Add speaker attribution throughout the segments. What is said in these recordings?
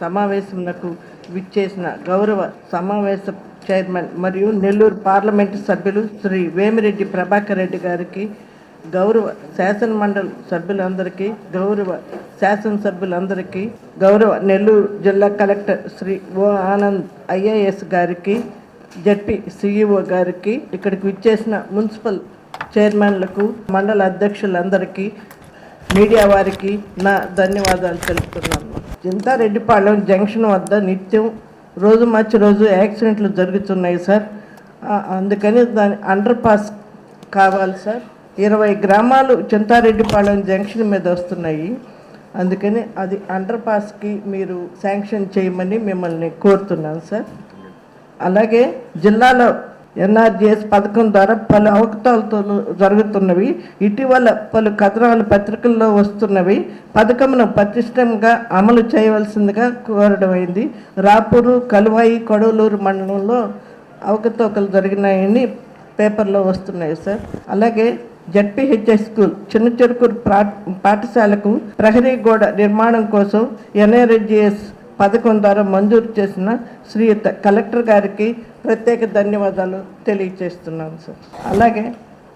Speaker 1: సమావేశమునకు విచ్చేసిన గౌరవ సమావేశ చైర్మన్ మరియు నెల్లూరు పార్లమెంటు సభ్యులు శ్రీ వేమిరెడ్డి ప్రభాకర్ రెడ్డి గారికి గౌరవ శాసన మండలి సభ్యులందరికీ గౌరవ శాసనసభ్యులందరికీ గౌరవ నెల్లూరు జిల్లా collector Shri O Anand IAS గారికి జడ్పీ సిఇఓ గారికి ఇక్కడికి విచ్చేసిన మున్సిపల్ చైర్మన్లకు మండల అధ్యక్షులందరికీ మీడియా వారికి నా ధన్యవాదాలు తెలుపుతున్నాను. చింతారెడ్డిపాళెం జంక్షన్ వద్ద నిత్యం రోజు మార్చి రోజు యాక్సిడెంట్లు జరుగుతున్నాయి సార్. అందుకని దాని అండర్ పాస్ కావాలి సార్. ఇరవై గ్రామాలు చింతారెడ్డిపాళెం జంక్షన్ మీద వస్తున్నాయి. అందుకని అది అండర్ పాస్కి మీరు శాంక్షన్ చేయమని మిమ్మల్ని కోరుతున్నాను సార్. అలాగే జిల్లాలో ఎన్ఆర్జిఎస్ పథకం ద్వారా పలు అవకతవకలు జరుగుతున్నవి. ఇటీవల పలు కథనాలు పత్రికల్లో వస్తున్నవి. పథకమును పటిష్టంగా అమలు చేయవలసిందిగా కోరడమైంది రాపూరు కలువాయి కొడవలూరు మండలంలో అవకతవకలు జరిగినాయని పేపర్లో వస్తున్నాయి సార్. అలాగే జడ్పీహెచ్ఎస్ స్కూల్ చిన్న చెరుకూరు పాఠశాలకు ప్రహరీ గోడ నిర్మాణం కోసం ఎన్ఆర్జిఎస్ పథకం ద్వారా మంజూరు చేసిన శ్రీయుత కలెక్టర్ గారికి ప్రత్యేక ధన్యవాదాలు తెలియజేస్తున్నాను సార్ అలాగే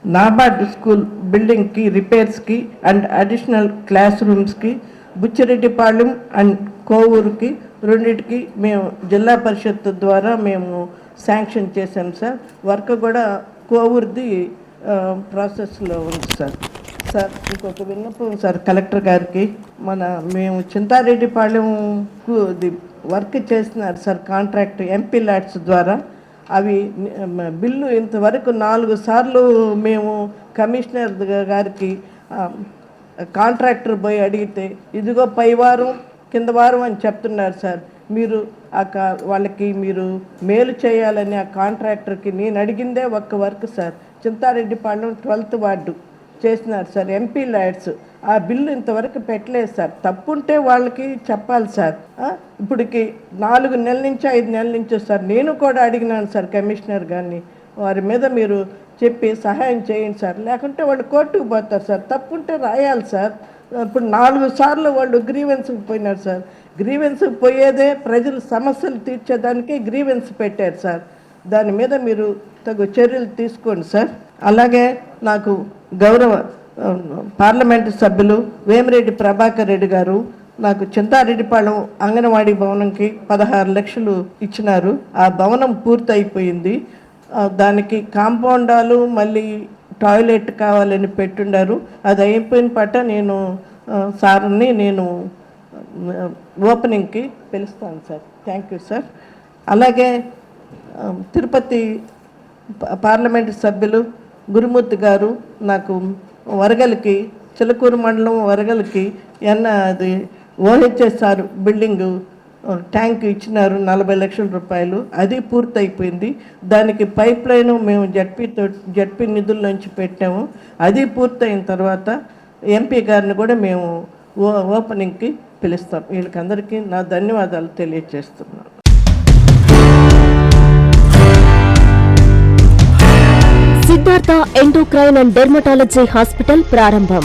Speaker 1: నాబార్డ్ స్కూల్ బిల్డింగ్కి రిపేర్స్కి అండ్ అడిషనల్ క్లాస్ రూమ్స్కి బుచ్చిరెడ్డిపాళెం అండ్ కోవూరుకి రెండింటికి మేము జిల్లా పరిషత్ ద్వారా మేము శాంక్షన్ చేశాం సార్ వర్క్ కూడా కోవూరుది ప్రాసెస్లో ఉంది సార్ సార్ ఇంకొక విన్నపం సార్ కలెక్టర్ గారికి. మన మేము చింతారెడ్డిపాళెంకు వర్క్ చేస్తున్నారు సార్ కాంట్రాక్ట్ ఎంపీ ల్యాడ్స్ ద్వారా. అవి బిల్లు ఇంతవరకు నాలుగు సార్లు మేము కమిషనర్ గారికి కాంట్రాక్టర్ పోయి అడిగితే ఇదిగో పై వారం కింద వారం అని చెప్తున్నారు సార్. మీరు ఆ వాళ్ళకి మీరు మేలు చేయాలని ఆ కాంట్రాక్టర్కి నేను అడిగిందే ఒక్క work sir. Chintareddypalem twelfth ward. చేస్తున్నారు సార్ ఎంపీ ల్యాడ్స్ ఆ బిల్లు ఇంతవరకు పెట్టలేదు సార్. తప్పుంటే వాళ్ళకి చెప్పాలి సార్. ఇప్పటికి నాలుగు నెలల నుంచి ఐదు నెలల నుంచి సార్ నేను కూడా అడిగినాను సార్ కమిషనర్ గారిని. వారి మీద మీరు చెప్పి సహాయం చేయండి సార్. లేకుంటే వాళ్ళు కోర్టుకు పోతారు సార్. తప్పుంటే రాయాలి సార్. ఇప్పుడు నాలుగు సార్లు వాళ్ళు గ్రీవెన్స్కి పోయినారు సార్. గ్రీవెన్స్కి పోయేదే ప్రజల సమస్యలు తీర్చేదానికి గ్రీవెన్స్ పెట్టారు సార్. దాని మీద మీరు తగు చర్యలు తీసుకోండి సార్. అలాగే నాకు గౌరవ పార్లమెంటు సభ్యులు వేమిరెడ్డి ప్రభాకర్ రెడ్డి గారు నాకు చింతారెడ్డిపాళెం అంగన్వాడీ భవనంకి పదహారు లక్షలు ఇచ్చినారు. ఆ భవనం పూర్తయిపోయింది. దానికి కాంపౌండాలు మళ్ళీ టాయిలెట్ కావాలని పెట్టుండారు. అది అయిపోయిన పట్ట నేను సార్ని నేను ఓపెనింగ్కి పిలుస్తాను సార్. Thank you sir. అలాగే తిరుపతి పార్లమెంటు సభ్యులు గురుమూర్తి గారు నాకు వరగలికి చిలకూరు మండలం వరగలికి ఎన్న అది ఓహెచ్ఎస్ఆర్ బిల్డింగు ట్యాంక్ ఇచ్చినారు నలభై లక్షల రూపాయలు. అది పూర్తయిపోయింది. దానికి పైప్ లైన్ మేము జడ్పీతో జడ్పీ నిధుల నుంచి పెట్టాము. అది పూర్తయిన తర్వాత ఎంపీ గారిని కూడా మేము ఓ ఓపెనింగ్కి పిలుస్తాం. వీళ్ళకందరికీ నా ధన్యవాదాలు తెలియజేస్తున్నాను.
Speaker 2: Siddhartha endocrine and dermatology hospital ప్రారంభం.